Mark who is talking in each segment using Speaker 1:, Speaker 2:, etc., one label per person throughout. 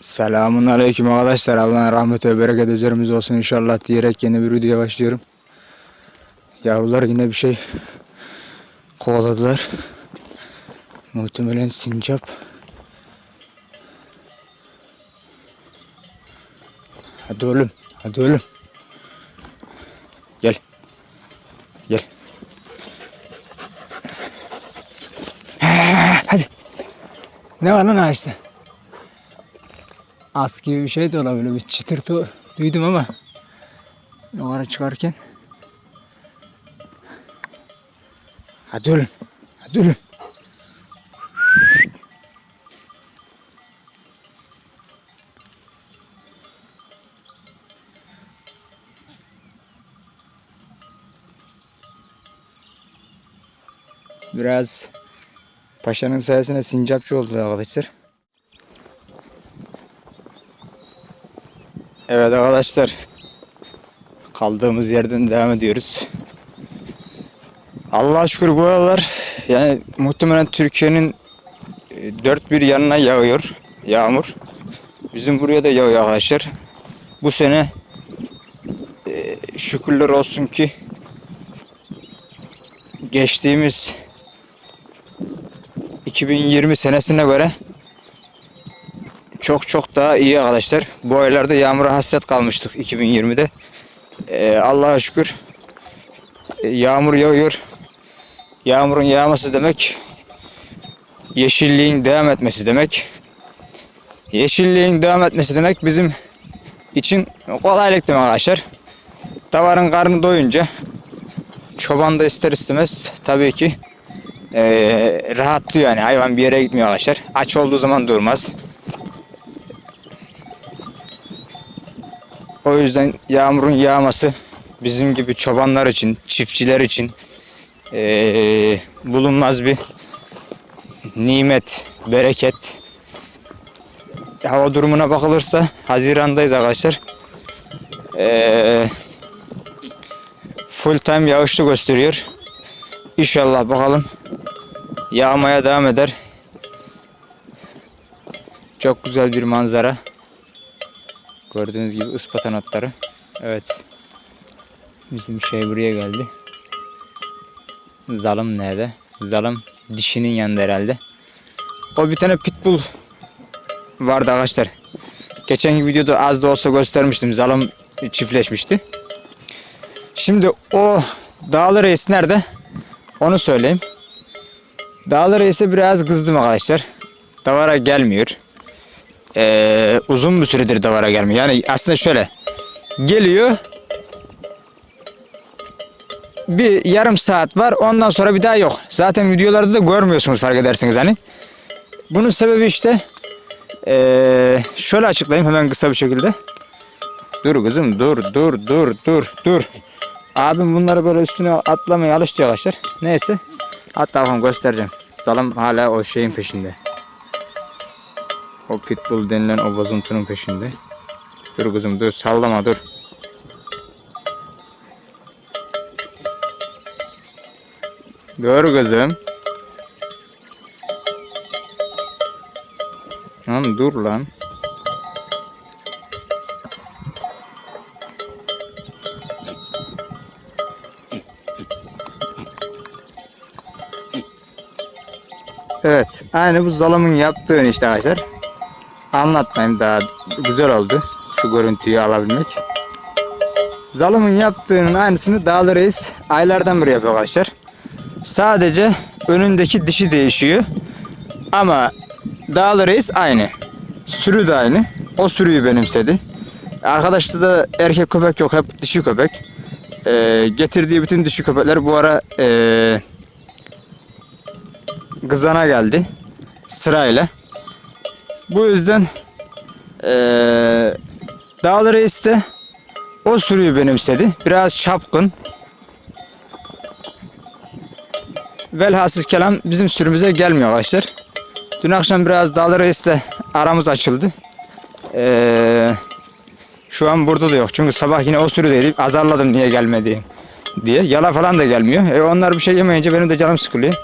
Speaker 1: Selamun aleyküm arkadaşlar. Allah'ın rahmeti ve bereketi üzerimize olsun inşallah diyerek yeni bir videoya başlıyorum. Yavrular yine bir şey kovaladılar. Muhtemelen sincap. Hadi oğlum. Hadi oğlum. Gel. Gel. Hadi. Ne var lan ağaçta? As gibi bir şey de olabilir. Bir çıtırtı duydum ama yukarı çıkarken. Hadi oğlum. Hadi oğlum. Biraz paşanın sayesinde sincapçı oldu arkadaşlar. Evet arkadaşlar. Kaldığımız yerden devam ediyoruz. Allah'a şükür bu aralar yani muhtemelen Türkiye'nin e, dört bir yanına yağıyor yağmur. Bizim buraya da yağıyor arkadaşlar. Bu sene e, şükürler olsun ki geçtiğimiz 2020 senesine göre çok çok daha iyi arkadaşlar. Bu aylarda yağmura hasret kalmıştık 2020'de. Ee, Allah'a şükür e, yağmur yağıyor. Yağmurun yağması demek yeşilliğin devam etmesi demek. Yeşilliğin devam etmesi demek bizim için kolaylık demek arkadaşlar. Davarın karnı doyunca çoban da ister istemez tabii ki ee, rahatlıyor yani hayvan bir yere gitmiyor arkadaşlar. Aç olduğu zaman durmaz. O yüzden yağmurun yağması bizim gibi çobanlar için, çiftçiler için eee, bulunmaz bir nimet, bereket. Hava durumuna bakılırsa Haziran'dayız arkadaşlar. Eee full time yağışlı gösteriyor. İnşallah bakalım yağmaya devam eder. Çok güzel bir manzara. Gördüğünüz gibi ıspatan atları. Evet. Bizim şey buraya geldi. Zalım nerede? Zalım dişinin yanında herhalde. O bir tane pitbull vardı arkadaşlar. Geçen videoda az da olsa göstermiştim. Zalım çiftleşmişti. Şimdi o Dağlı Reis nerede? Onu söyleyeyim. Dağlı Reis'e biraz kızdım arkadaşlar. Davara gelmiyor Ee, uzun bir süredir davara gelmiyor. Yani aslında şöyle geliyor bir yarım saat var ondan sonra bir daha yok. Zaten videolarda da görmüyorsunuz fark edersiniz hani. Bunun sebebi işte ee, şöyle açıklayayım hemen kısa bir şekilde. Dur kızım dur dur dur dur dur. Abim bunları böyle üstüne atlamaya alıştı arkadaşlar. Neyse. Hatta bakalım göstereceğim. Salım hala o şeyin peşinde. O pitbull denilen o bozuntunun peşinde. Dur kızım dur sallama dur. Dur kızım. Lan dur lan. Evet, aynı bu zalımın yaptığını işte arkadaşlar. Anlatmayayım daha güzel oldu şu görüntüyü alabilmek. Zalımın yaptığının aynısını Dağlı Reis aylardan beri yapıyor arkadaşlar. Sadece önündeki dişi değişiyor. Ama Dağlı Reis aynı. Sürü de aynı. O sürüyü benimsedi. Arkadaşta da erkek köpek yok. Hep dişi köpek. Ee, getirdiği bütün dişi köpekler bu ara ee, kızana geldi. Sırayla. Bu yüzden ee, Dağlı Reis de o sürüyü benimsedi. Biraz çapkın. Velhasıl kelam bizim sürümüze gelmiyor arkadaşlar. Dün akşam biraz Dağlı Reis'le aramız açıldı. Ee, şu an burada da yok. Çünkü sabah yine o sürüdeydi. Azarladım niye gelmedi diye. Yala falan da gelmiyor. E onlar bir şey yemeyince benim de canım sıkılıyor.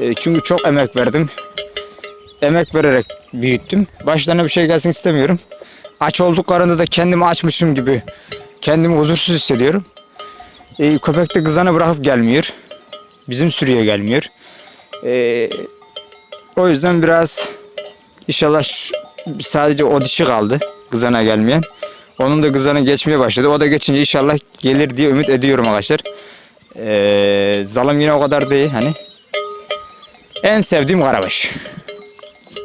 Speaker 1: E, çünkü çok emek verdim. Emek vererek büyüttüm. Başlarına bir şey gelsin istemiyorum. Aç olduklarında da kendimi açmışım gibi kendimi huzursuz hissediyorum. E, köpek de kızana bırakıp gelmiyor. Bizim sürüye gelmiyor. E, o yüzden biraz inşallah şu- sadece o dişi kaldı kızana gelmeyen. Onun da kızana geçmeye başladı. O da geçince inşallah gelir diye ümit ediyorum arkadaşlar. E, zalım yine o kadar değil hani. En sevdiğim karabaş.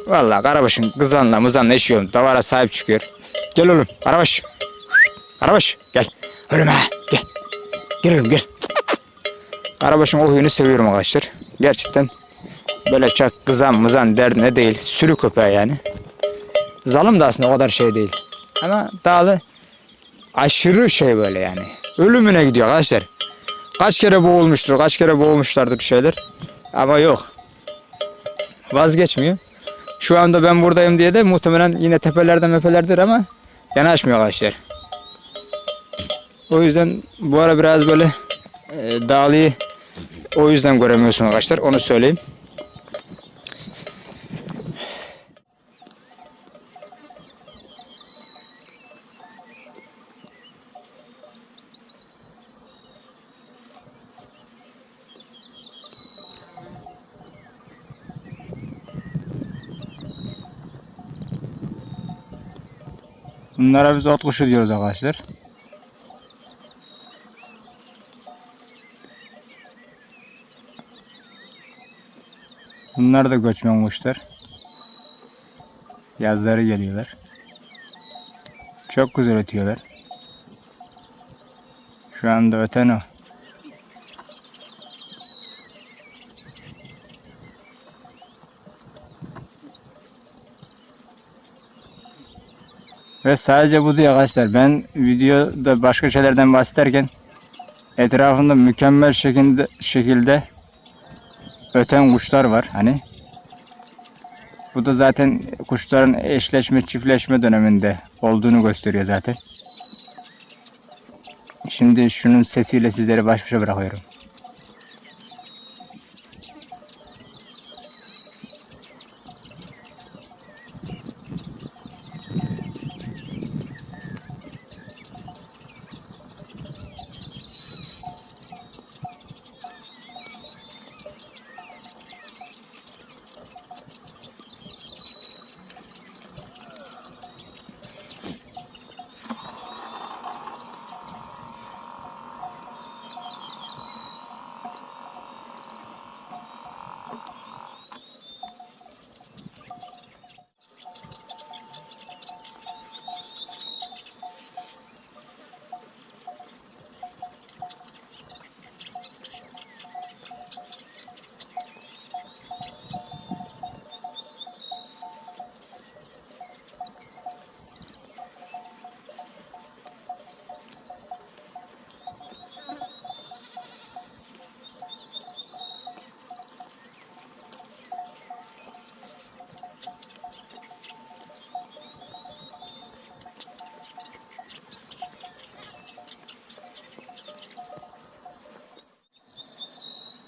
Speaker 1: Vallahi karabaşın kızanla mızanla eşiyorum. Davara sahip çıkıyor. Gel oğlum karabaş. Karabaş gel. Ha gel. Gel oğlum gel. Karabaşın o huyunu seviyorum arkadaşlar. Gerçekten böyle çok kızan mızan derdine değil. Sürü köpeği yani. Zalım da aslında o kadar şey değil. Ama dağlı aşırı şey böyle yani. Ölümüne gidiyor arkadaşlar. Kaç kere boğulmuştur, kaç kere boğulmuşlardır şeyler. Ama yok. Vazgeçmiyor. Şu anda ben buradayım diye de muhtemelen yine tepelerde mepelerdir ama yanaşmıyor arkadaşlar. O yüzden bu ara biraz böyle e, dağlıyı o yüzden göremiyorsun arkadaşlar. Onu söyleyeyim. Bunlara biz ot kuşu diyoruz arkadaşlar. Bunlar da göçmen kuşlar. Yazları geliyorlar. Çok güzel ötüyorlar. Şu anda öten o. Ve sadece bu değil arkadaşlar. Ben videoda başka şeylerden bahsederken etrafında mükemmel şekilde şekilde öten kuşlar var hani. Bu da zaten kuşların eşleşme çiftleşme döneminde olduğunu gösteriyor zaten. Şimdi şunun sesiyle sizleri baş başa bırakıyorum.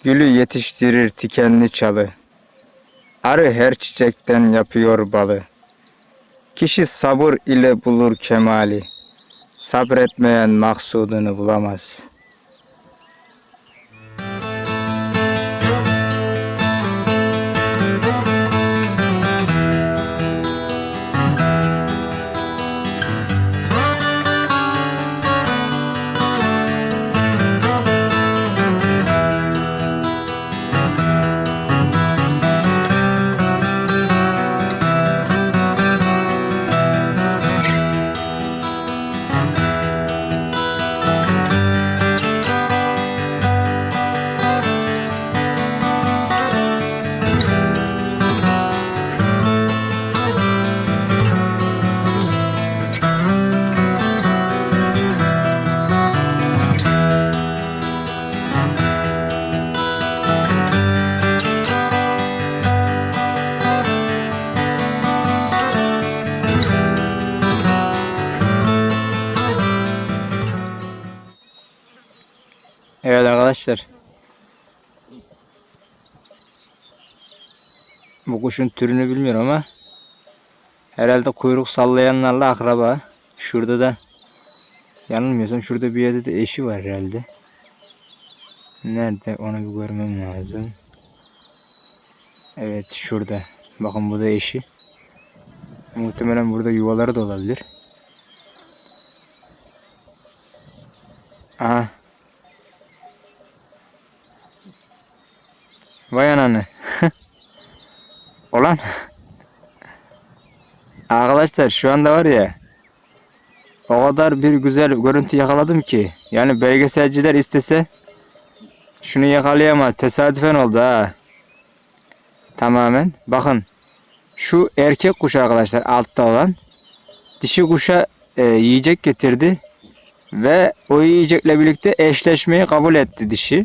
Speaker 1: Gülü yetiştirir tikenli çalı. Arı her çiçekten yapıyor balı. Kişi sabır ile bulur kemali. Sabretmeyen maksudunu bulamaz. Arkadaşlar. Bu kuşun türünü bilmiyorum ama herhalde kuyruk sallayanlarla akraba. Şurada da yanılmıyorsam şurada bir yerde de eşi var herhalde. Nerede onu bir görmem lazım. Evet şurada. Bakın bu da eşi. Muhtemelen burada yuvaları da olabilir. Aha. Vay ananı. Olan. Arkadaşlar şu anda var ya. O kadar bir güzel görüntü yakaladım ki. Yani belgeselciler istese şunu yakalayamaz. Tesadüfen oldu ha. Tamamen. Bakın. Şu erkek kuş arkadaşlar altta olan. Dişi kuşa e, yiyecek getirdi. Ve o yiyecekle birlikte eşleşmeyi kabul etti dişi.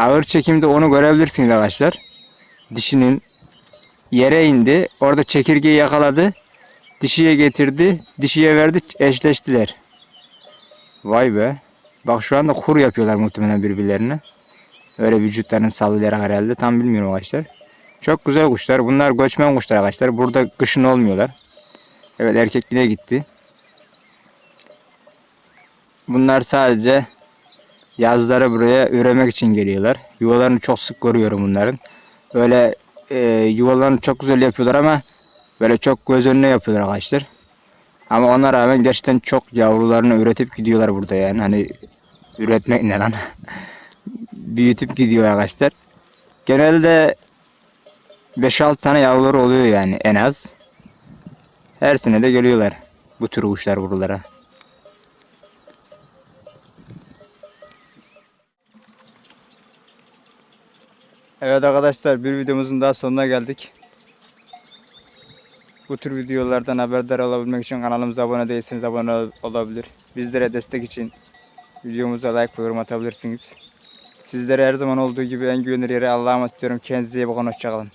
Speaker 1: Ağır çekimde onu görebilirsiniz arkadaşlar. Dişinin yere indi. Orada çekirgeyi yakaladı. Dişiye getirdi. Dişiye verdi. Eşleştiler. Vay be. Bak şu anda kur yapıyorlar muhtemelen birbirlerine. Öyle vücutlarını sallayarak herhalde. Tam bilmiyorum arkadaşlar. Çok güzel kuşlar. Bunlar göçmen kuşlar arkadaşlar. Burada kışın olmuyorlar. Evet erkekliğe gitti. Bunlar sadece yazları buraya üremek için geliyorlar. Yuvalarını çok sık görüyorum bunların. Böyle e, yuvalarını çok güzel yapıyorlar ama böyle çok göz önüne yapıyorlar arkadaşlar. Ama ona rağmen gerçekten çok yavrularını üretip gidiyorlar burada yani. Hani üretmek ne lan? Büyütüp gidiyor arkadaşlar. Genelde 5-6 tane yavruları oluyor yani en az. Her sene de geliyorlar bu tür kuşlar buralara. Evet arkadaşlar bir videomuzun daha sonuna geldik. Bu tür videolardan haberdar olabilmek için kanalımıza abone değilseniz abone ol- olabilir. Bizlere destek için videomuza like ve yorum atabilirsiniz. Sizlere her zaman olduğu gibi en güvenilir yere Allah'a emanet ediyorum. Kendinize iyi bakın. Hoşçakalın.